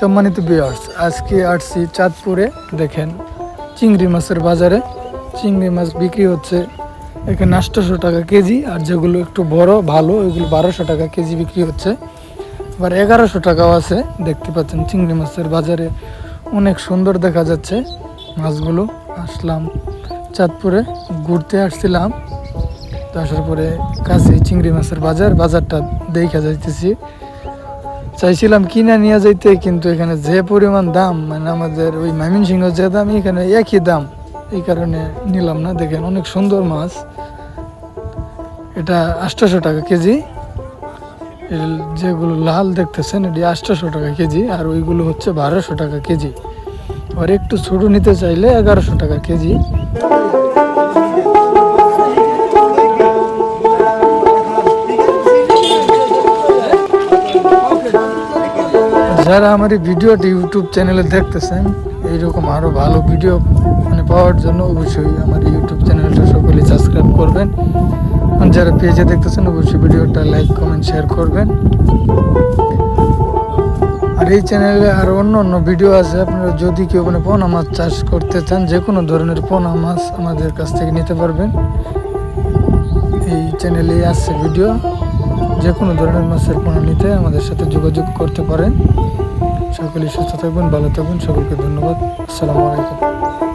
সম্মানিত বিয়ার্স আজকে আসছি চাঁদপুরে, দেখেন চিংড়ি মাছের বাজারে। চিংড়ি মাছ বিক্রি হচ্ছে এখানে আটশোশো টাকা কেজি, আর যেগুলো একটু বড়, ভালো, ওইগুলো বারোশো টাকা কেজি বিক্রি হচ্ছে। আবার এগারোশো টাকাও আছে, দেখতে পাচ্ছেন চিংড়ি মাছের বাজারে অনেক সুন্দর দেখা যাচ্ছে মাছগুলো। আসলাম চাঁদপুরে, ঘুরতে আসছিলাম। তো আসার পরে কাছে চিংড়ি মাছের বাজার, বাজারটা দেখা যাইতেছি। চাইছিলাম কিনা নিয়ে যাইতে, কিন্তু এখানে যে পরিমাণ দাম মানে আমাদের ওই ময়মনসিংহ যে দাম, এখানে একই দাম। এই কারণে নিলাম না। দেখেন অনেক সুন্দর মাছ। এটা আটশোশো টাকা কেজি। যেগুলো লাল দেখতেছেন, এটি আটশোশো টাকা কেজি, আর ওইগুলো হচ্ছে বারোশো টাকা কেজি। আর একটু ছোটো নিতে চাইলে এগারোশো টাকা কেজি। যারা আমার এই ভিডিওটি ইউটিউব চ্যানেলে দেখতেছেন, এইরকম আরও ভালো ভিডিও মানে পাওয়ার জন্য অবশ্যই আমার ইউটিউব চ্যানেলটা সকলে সাবস্ক্রাইব করবেন। আর যারা পেজে দেখতেছেন, অবশ্যই ভিডিওটা লাইক, কমেন্ট, শেয়ার করবেন। আর এই চ্যানেলে আর অন্য অন্য ভিডিও আছে, আপনারা যদি কেউ মানে পোনা মাছ চাষ করতে চান যে কোনো ধরনের পোনা মাছ আমাদের কাছ থেকে নিতে পারবেন। এই চ্যানেলে আসছে ভিডিও যে কোনো ধরনের মাছের পোনা নিতে আমাদের সাথে যোগাযোগ করতে পারেন। সকলেই সুস্থ থাকবেন ভালো থাকবেন। সকলকে ধন্যবাদ। আসসালামু আলাইকুম।